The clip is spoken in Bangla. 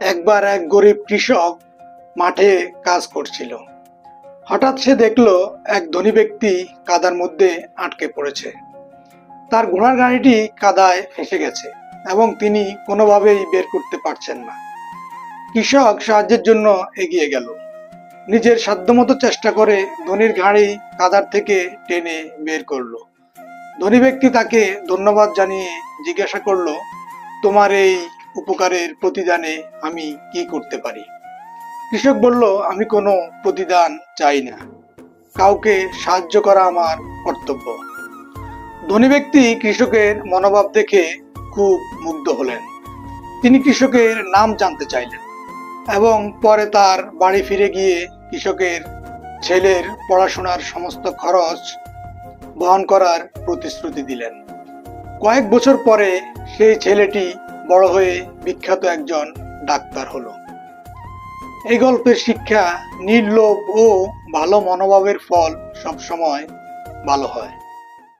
একবার এক গরিব কৃষক মাঠে কাজ করছিল। হঠাৎ সে দেখল এক ধনী ব্যক্তি কাদার মধ্যে আটকে পড়েছে। তার ঘোড়ার গাড়িটি কাদায় ফেসে গেছে এবং তিনি কোনোভাবেই বের করতে পারছেন না। কৃষক সাহায্যের জন্য এগিয়ে গেল। নিজের সাধ্যমতো চেষ্টা করে ধনির গাড়ি কাদার থেকে টেনে বের করল। ধনী ব্যক্তি তাকে ধন্যবাদ জানিয়ে জিজ্ঞাসা করল, তোমার এই উপকারের প্রতিদানে আমি কি করতে পারি? কৃষক বলল, আমি কোনো প্রতিদান চাই না। কাউকে সাহায্য করা আমার কর্তব্য। ধনী ব্যক্তি কৃষকের মনোভাব দেখে খুব মুগ্ধ হলেন। তিনি কৃষকের নাম জানতে চাইলেন এবং পরে তার বাড়ি ফিরে গিয়ে কৃষকের ছেলের পড়াশোনার সমস্ত খরচ বহন করার প্রতিশ্রুতি দিলেন। কয়েক বছর পরে সেই ছেলেটি বড় হয়ে বিখ্যাত একজন ডাক্তার হলো। এই গল্পের শিক্ষা নির্লোভ ও ভালো মনোভাবের ফল সবসময় ভালো হয়।